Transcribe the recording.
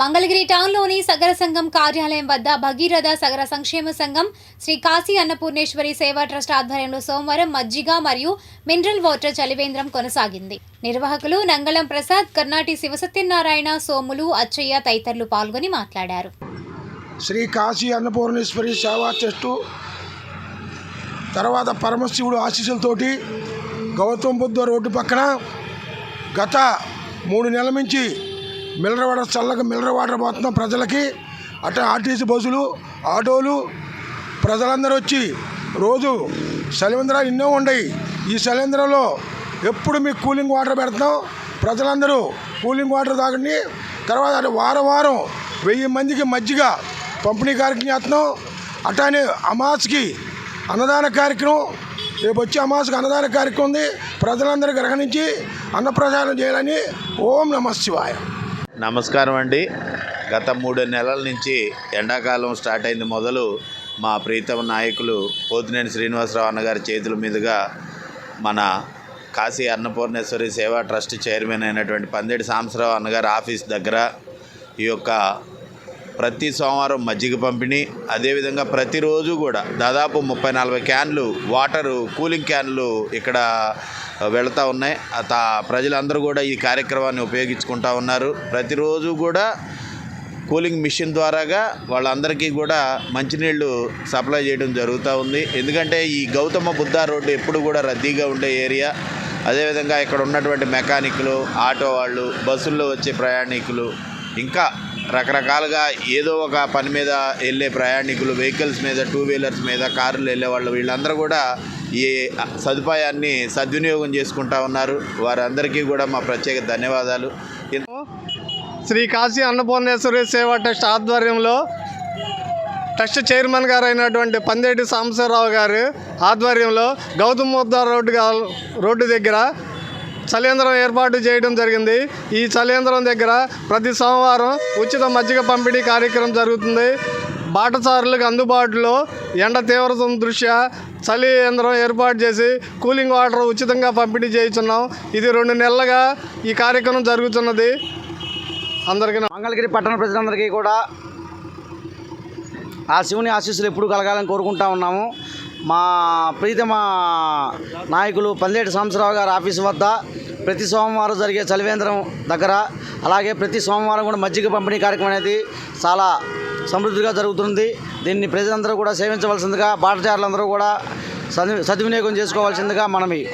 మంగళగిరి టౌన్లోని సగర సంఘం కార్యాలయం వద్ద భగీరథ సగర సంక్షేమ సంఘం శ్రీ కాశీ అన్నపూర్ణేశ్వరి సేవా ట్రస్ట్ ఆధ్వర్యంలో సోమవారం మజ్జిగ మరియు మినరల్ వాటర్ చలివేంద్రం కొనసాగింది. నిర్వాహకులు నంగళం ప్రసాద్ కర్ణాటి శివసత్యనారాయణ సోములు అచ్చయ్య తదితరులు పాల్గొని మాట్లాడారు. శ్రీ కాశీ అన్నపూర్ణేశ్వరి సేవా ట్రస్టు తర్వాత పరమశివుడు ఆశీస్సులతోటి గౌతమ్ బుద్ధ రోడ్డు పక్కన గత మూడు నెలల నుంచి మిల్లర్ వాటర్ చల్లగా మిల్లర్ వాటర్ పోతున్నాం ప్రజలకి. అట్లా ఆర్టీసీ బస్సులు ఆటోలు ప్రజలందరూ వచ్చి రోజు శలివేంద్రాలు ఎన్నో ఉన్నాయి. ఈ శలివేంద్రంలో ఎప్పుడు మీకు కూలింగ్ వాటర్ పెడతాం. ప్రజలందరూ కూలింగ్ వాటర్ తాగండి. తర్వాత అటు వారం వారం వెయ్యి మందికి మజ్జిగ పంపిణీ కార్యక్రమం చేస్తున్నాం. అట్లానే అమాస్కి అన్నదాన కార్యక్రమం రేపు వచ్చే అమాస్కి అన్నదాన కార్యక్రమం ఉంది. ప్రజలందరూ గ్రహణించి అన్నప్రసాదం చేయాలని ఓం నమ శివాయ. నమస్కారం అండి. గత మూడు నెలల నుంచి ఎండాకాలం స్టార్ట్ అయింది మొదలు మా ప్రీతమ నాయకులు పోతినేని శ్రీనివాసరావు అన్నగారి చేతుల మీదుగా మన కాశీ అన్నపూర్ణేశ్వరి సేవా ట్రస్ట్ చైర్మన్ అయినటువంటి పందేటి సాంబశ్రావు అన్నగారి ఆఫీస్ దగ్గర ఈ యొక్క ప్రతి సోమవారం మజ్జిగ పంపిణీ. అదేవిధంగా ప్రతిరోజు కూడా దాదాపు ముప్పై నలభై క్యాన్లు వాటరు కూలింగ్ క్యాన్లు ఇక్కడ వెళుతూ ఉన్నాయి. అత ప్రజలందరూ కూడా ఈ కార్యక్రమాన్ని ఉపయోగించుకుంటూ ఉన్నారు. ప్రతిరోజు కూడా కూలింగ్ మిషన్ ద్వారాగా వాళ్ళందరికీ కూడా మంచినీళ్ళు సప్లై చేయడం జరుగుతూ ఉంది. ఎందుకంటే ఈ గౌతమ బుద్ధ రోడ్డు ఎప్పుడు కూడా రద్దీగా ఉండే ఏరియా. అదేవిధంగా ఇక్కడ ఉన్నటువంటి మెకానిక్లు ఆటో వాళ్ళు బస్సుల్లో వచ్చే ప్రయాణికులు ఇంకా రకరకాలుగా ఏదో ఒక పని మీద వెళ్ళే ప్రయాణికులు వెహికల్స్ మీద టూ వీలర్స్ మీద కార్లు వెళ్ళే వాళ్ళు వీళ్ళందరూ కూడా ఈ సదుపాయాన్ని సద్వినియోగం చేసుకుంటా ఉన్నారు. వారందరికీ కూడా మా ప్రత్యేక ధన్యవాదాలు. శ్రీ కాశీ అన్నపూర్ణేశ్వరి సేవా ట్రస్ట్ ఆధ్వర్యంలో ట్రస్ట్ చైర్మన్ గారు అయినటువంటి పందేటి సాంబశివరావు గారు ఆధ్వర్యంలో గౌతమ్ ముద్దార్ రోడ్డు రోడ్డు దగ్గర చలేంద్రం ఏర్పాటు చేయడం జరిగింది. ఈ చలేంద్రం దగ్గర ప్రతి సోమవారం ఉచిత మజ్జిగ పంపిణీ కార్యక్రమం జరుగుతుంది. బాటసారులకు అందుబాటులో ఎండ తీవ్రత దృష్ట్యా చలి యంత్రం ఏర్పాటు చేసి కూలింగ్ వాటర్ ఉచితంగా పంపిణీ చేయుచున్నాం. ఇది రెండు నెలలుగా ఈ కార్యక్రమం జరుగుతున్నది. అందరికీ మంగళగిరి పట్టణ ప్రజలందరికీ కూడా ఆ శివుని ఆశీస్సులు ఎప్పుడు కలగాలని కోరుకుంటా ఉన్నాము. మా ప్రీతమ నాయకులు పందేటి సాంబశివరావు గారి ఆఫీసు వద్ద ప్రతి సోమవారం జరిగే చలివేంద్రం దగ్గర అలాగే ప్రతి సోమవారం కూడా మజ్జిగ పంపిణీ కార్యక్రమం అనేది చాలా సమృద్ధిగా జరుగుతుంది. దీన్ని ప్రజలందరూ కూడా సేవించవలసిందిగా బాటచారులందరూ కూడా సద్వి సద్వినియోగం చేసుకోవాల్సిందిగా మనవి.